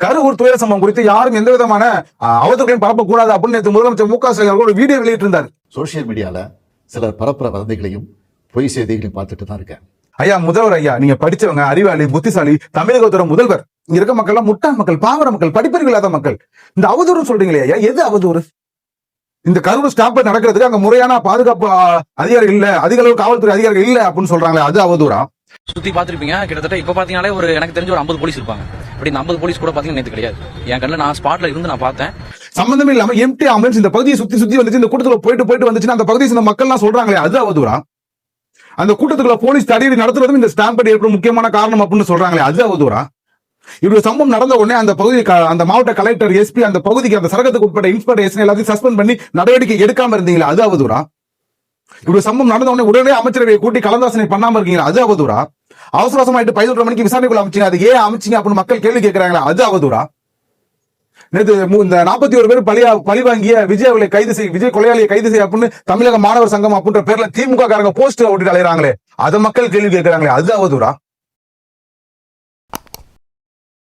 கரூர் துயர சம்பவம் குறித்து யாரும் எந்த விதமான அஹ், அவதூறுகளையும் பரப்பக்கூடாது அப்படின்னு நேற்று முதலமைச்சர் மு க ஸ்டாலின் அவர்கள் ஒரு வீடியோ வெளியிட்டிருந்தார். சோஷியல் மீடியால சிலர் பரப்புற வதந்திகளையும் பொய் செய்திகளையும் பார்த்துட்டு தான் இருக்கேன். ஐயா முதல்வர் ஐயா நீங்க படிச்சவங்க அறிவாளி புத்திசாலி தமிழகத்தோட முதல்வர் இங்க இருக்க மக்கள் எல்லாம் முட்டாள் மக்கள் பாமர மக்கள் படிப்பறிவு இல்லாத மக்கள். இந்த அவதூறு சொல்றீங்களே ஐயா எது அவதூறு? இந்த கரூர் ஸ்டாம்ப் நடக்கிறதுக்கு அங்க முறையான பாதுகாப்பு அதிகாரிகள் இல்ல அதிக அளவு காவல்துறை அதிகாரிகள் இல்ல அப்படின்னு சொல்றாங்களே அது அவதூறா? சுத்தி பாத்திருப்பீங்க கிட்டத்தட்ட இப்ப பாத்தீங்கன்னாலே ஒரு எனக்கு தெரிஞ்ச ஒரு 50 போலீஸ் இருப்பாங்க. அப்படி இந்த 50 போலீஸ் கூட பாத்தீங்கன்னா நேற்று கிடையாது. என் கண்ணில் நான் ஸ்பாட்ல இருந்து நான் பார்த்தேன். சம்பந்தமே இல்லாம எம்டி ஆம்புலன்ஸ் இந்த பகுதியை சுத்தி சுத்தி வந்துச்சு இந்த கூட்டத்துல போயிட்டு போயிட்டு வந்துச்சுன்னா அந்த பகுதியை சேர்ந்த மக்கள்லாம் சொல்றாங்களே அது அவதூறா? அந்த கூட்டத்துக்குள்ள போலீஸ் தடையடி நடத்துறதும் இந்த ஸ்டாம்பேட் ஏற்படும் முக்கியமான காரணம் அப்படின்னு சொல்றாங்களே அது அவதூறா? இப்படி சம்பவம் நடந்த உடனே அந்த பகுதி அந்த மாவட்ட கலெக்டர் எஸ்பி அந்த பகுதிக்கு அந்த சரகத்துக்கு உட்பட்ட இன்ஸ்பெக்டர் எஸ்பி எல்லாத்தையும் சஸ்பெண்ட் பண்ணி நடவடிக்கை எடுக்காம இருந்தீங்களா அது அவதூறா? இப்படி சம்பவம் நடந்த உடனே உடனே அமைச்சரவையை கூட்டி கலந்தாசனை பண்ணாம இருக்கீங்களா அது அவதூறா? அவசர அவசரமாயிட்டு பதினொன்றரை மணிக்கு விசாரணைக்குள்ள அமைச்சிங்க. அது ஏன் அமைச்சிங்க அப்படின்னு மக்கள் கேள்வி கேட்கிறாங்களா? அது அவதூறா. நேற்று மு- இந்த நாற்பத்தி ஒரு பேர் பழியா பழி வாங்கிய விஜய் அவர்களை கைது செய் விஜய் கொலையாளியை கைது செய்ய அப்படின்னு தமிழக மாணவர் சங்கம் அப்படின்ற பேர்ல திமுக காரங்க போஸ்டர் ஓட்டிட்டு அலையிறாங்களே. அதை மக்கள் கேள்வி கேட்கிறாங்களே. அது அவதூறா.